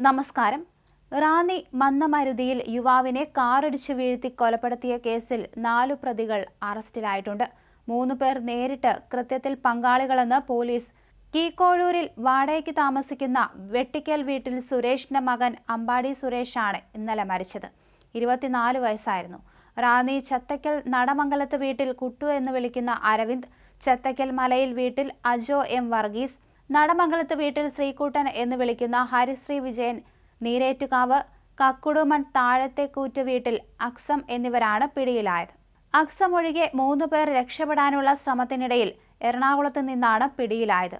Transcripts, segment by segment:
നമസ്കാരം. റാന്നി മന്നമരുതിയിൽ യുവാവിനെ കാറിടിച്ചു വീഴ്ത്തി കൊലപ്പെടുത്തിയ കേസിൽ നാലു പ്രതികൾ അറസ്റ്റിലായിട്ടുണ്ട്. മൂന്ന് പേർ നേരിട്ട് കൃത്യത്തിൽ പങ്കാളികളെന്ന് പോലീസ്. കീക്കോഴൂരിൽ വാടകയ്ക്ക് താമസിക്കുന്ന വെട്ടിക്കൽ വീട്ടിൽ സുരേഷിന്റെ മകൻ അമ്പാടി സുരേഷാണ് ഇന്നലെ മരിച്ചത്. ഇരുപത്തിനാല് വയസ്സായിരുന്നു. റാന്നി ചത്തക്കൽ നടമംഗലത്ത് വീട്ടിൽ കുട്ടു എന്ന് വിളിക്കുന്ന അരവിന്ദ് ചത്തക്കൽ മലയിൽ വീട്ടിൽ അജോ എം വർഗീസ് നടമംഗലത്ത് വീട്ടിൽ ശ്രീകൂട്ടൻ എന്ന് വിളിക്കുന്ന ഹരിശ്രീ വിജയൻ നീരേറ്റുകാവ് കക്കുടുമൺ താഴത്തെക്കൂറ്റ് വീട്ടിൽ അക്സം എന്നിവരാണ് പിടിയിലായത്. അക്സം ഒഴികെ മൂന്ന് പേർ രക്ഷപ്പെടാനുള്ള ശ്രമത്തിനിടയിൽ എറണാകുളത്ത് നിന്നാണ് പിടിയിലായത്.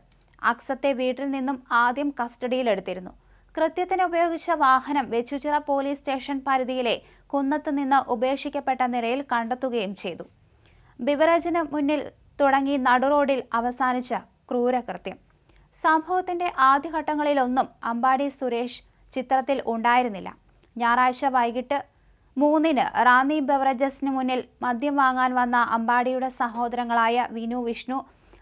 അക്സത്തെ വീട്ടിൽ നിന്നും ആദ്യം കസ്റ്റഡിയിലെടുത്തിരുന്നു കൃത്യത്തിന് ഉപയോഗിച്ച വാഹനം വെച്ചുചിറ പോലീസ് സ്റ്റേഷൻ പരിധിയിലെ കുന്നത്ത് നിന്ന് ഉപേക്ഷിക്കപ്പെട്ട നിലയിൽ കണ്ടെത്തുകയും ചെയ്തു. ബിവറേജിന് മുന്നിൽ തുടങ്ങി നടുറോഡിൽ അവസാനിച്ച ക്രൂരകൃത്യം. സംഭവത്തിന്റെ ആദ്യഘട്ടങ്ങളിലൊന്നും അമ്പാടി സുരേഷ് ചിത്രത്തിൽ ഉണ്ടായിരുന്നില്ല. ഞായറാഴ്ച വൈകിട്ട് മൂന്നിന് റാന്നി ബെവറേജസിന് മുന്നിൽ മദ്യം വാങ്ങാൻ വന്ന അമ്പാടിയുടെ സഹോദരങ്ങളായ വിനു വിഷ്ണു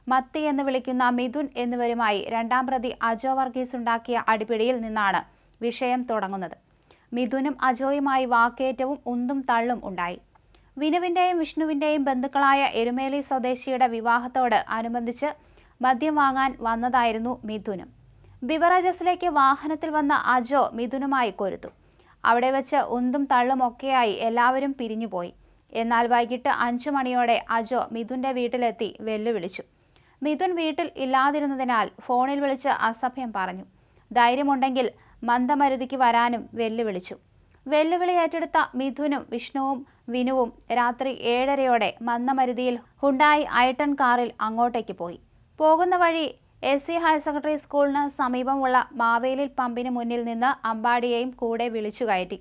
മത്തി എന്ന് വിളിക്കുന്ന മിഥുൻ എന്നിവരുമായി രണ്ടാം പ്രതി അജോ വർഗീസ് ഉണ്ടാക്കിയ അടിപിടിയിൽ നിന്നാണ് വിഷയം തുടങ്ങുന്നത്. മിഥുനും അജോയുമായി വാക്കേറ്റവും ഉന്തും തള്ളും ഉണ്ടായി. വിനുവിന്റെയും വിഷ്ണുവിന്റെയും ബന്ധുക്കളായ എരുമേലി സ്വദേശിയുടെ വിവാഹത്തോട് അനുബന്ധിച്ച് മദ്യം വാങ്ങാൻ വന്നതായിരുന്നു മിഥുനും. ബിവറേജസിലേക്ക് വാഹനത്തിൽ വന്ന അജോ മിഥുനുമായി കൊരുത്തു. അവിടെ വെച്ച് ഉന്തും തള്ളും ഒക്കെയായി എല്ലാവരും പിരിഞ്ഞുപോയി. എന്നാൽ വൈകിട്ട് അഞ്ചു മണിയോടെ അജോ മിഥുന്റെ വീട്ടിലെത്തി വെല്ലുവിളിച്ചു. മിഥുൻ വീട്ടിൽ ഇല്ലാതിരുന്നതിനാൽ ഫോണിൽ വിളിച്ച് അസഭ്യം പറഞ്ഞു. ധൈര്യമുണ്ടെങ്കിൽ മന്ദമരുതിക്ക് വരാനും വെല്ലുവിളിച്ചു. വെല്ലുവിളി ഏറ്റെടുത്ത മിഥുനും വിഷ്ണുവും വിനുവും രാത്രി ഏഴരയോടെ മന്ദമരുതിയിൽ ഹുണ്ടായി ഐട്ടൺ കാറിൽ അങ്ങോട്ടേക്ക് പോയി. പോകുന്ന വഴി എസ് സി ഹയർ സെക്കൻഡറി സ്കൂളിന് സമീപമുള്ള മാവേലിൽ പമ്പിന് മുന്നിൽ നിന്ന് അമ്പാടിയെയും കൂടെ വിളിച്ചു കയറ്റി.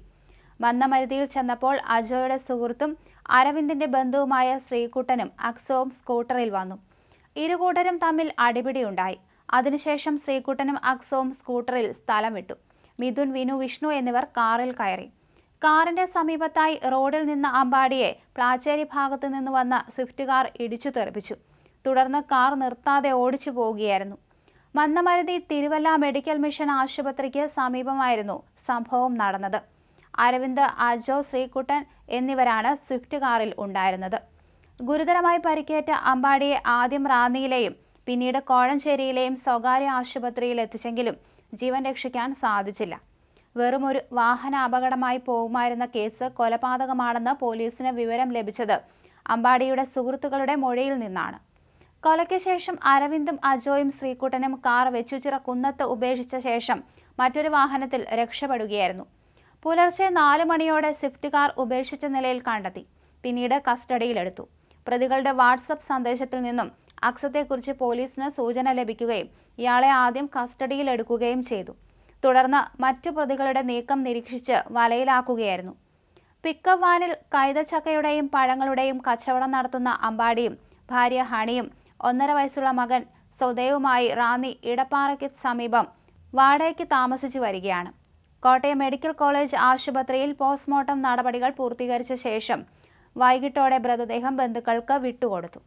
മന്ദമരുതിയിൽ ചെന്നപ്പോൾ അജോയുടെ സുഹൃത്തും അരവിന്ദിന്റെ ബന്ധുവുമായ ശ്രീകുട്ടനും അക്സവും സ്കൂട്ടറിൽ വന്നു. ഇരുകൂട്ടരും തമ്മിൽ അടിപിടിയുണ്ടായി. അതിനുശേഷം ശ്രീകുട്ടനും അക്സവും സ്കൂട്ടറിൽ സ്ഥലം വിട്ടു. മിഥുൻ വിനു വിഷ്ണു എന്നിവർ കാറിൽ കയറി. കാറിന്റെ സമീപത്തായി റോഡിൽ നിന്ന അമ്പാടിയെ പ്ലാച്ചേരി ഭാഗത്തു നിന്ന് വന്ന സ്വിഫ്റ്റ് കാർ ഇടിച്ചു തെറിപ്പിച്ചു. തുടർന്ന് കാർ നിർത്താതെ ഓടിച്ചു പോവുകയായിരുന്നു. മന്നമരുതി തിരുവല്ല മെഡിക്കൽ മിഷൻ ആശുപത്രിക്ക് സമീപമായിരുന്നു സംഭവം നടന്നത്. അരവിന്ദ് അജോ ശ്രീകുട്ടൻ എന്നിവരാണ് സ്വിഫ്റ്റ് കാറിൽ ഉണ്ടായിരുന്നത്. ഗുരുതരമായി പരിക്കേറ്റ അമ്പാടിയെ ആദ്യം റാന്നിയിലെയും പിന്നീട് കോഴഞ്ചേരിയിലെയും സ്വകാര്യ ആശുപത്രിയിൽ എത്തിച്ചെങ്കിലും ജീവൻ രക്ഷിക്കാൻ സാധിച്ചില്ല. വെറും ഒരു വാഹന അപകടമായി പോകുമായിരുന്ന കേസ് കൊലപാതകമാണെന്ന് പോലീസിന് വിവരം ലഭിച്ചത് അമ്പാടിയുടെ സുഹൃത്തുക്കളുടെ മൊഴിയിൽ നിന്നാണ്. കൊലയ്ക്ക് ശേഷം അരവിന്ദും അജോയും ശ്രീകുട്ടനും കാർ വെച്ചുചിറ കുന്നത്ത് ഉപേക്ഷിച്ച ശേഷം മറ്റൊരു വാഹനത്തിൽ രക്ഷപ്പെടുകയായിരുന്നു. പുലർച്ചെ നാല് മണിയോടെ സ്വിഫ്റ്റ് കാർ ഉപേക്ഷിച്ച നിലയിൽ കണ്ടെത്തി. പിന്നീട് കസ്റ്റഡിയിലെടുത്തു. പ്രതികളുടെ വാട്സപ്പ് സന്ദേശത്തിൽ നിന്നും അക്സത്തെക്കുറിച്ച് പോലീസിന് സൂചന ലഭിക്കുകയും ഇയാളെ ആദ്യം കസ്റ്റഡിയിലെടുക്കുകയും ചെയ്തു. തുടർന്ന് മറ്റു പ്രതികളുടെ നീക്കം നിരീക്ഷിച്ച് വലയിലാക്കുകയായിരുന്നു. പിക്കപ്പ് വാനിൽ കൈതച്ചക്കയുടെയും പഴങ്ങളുടെയും കച്ചവടം നടത്തുന്ന അമ്പാടിയും ഭാര്യ ഹണിയും ഒന്നര വയസ്സുള്ള മകൻ സ്വദേവുമായി റാന്നി ഇടപ്പാറയ്ക്ക് സമീപം വാടകയ്ക്ക് താമസിച്ചു വരികയാണ്. കോട്ടയം മെഡിക്കൽ കോളേജ് ആശുപത്രിയിൽ പോസ്റ്റ്മോർട്ടം നടപടികൾ പൂർത്തീകരിച്ച ശേഷം വൈകിട്ടോടെ മൃതദേഹം ബന്ധുക്കൾക്ക് വിട്ടുകൊടുത്തു.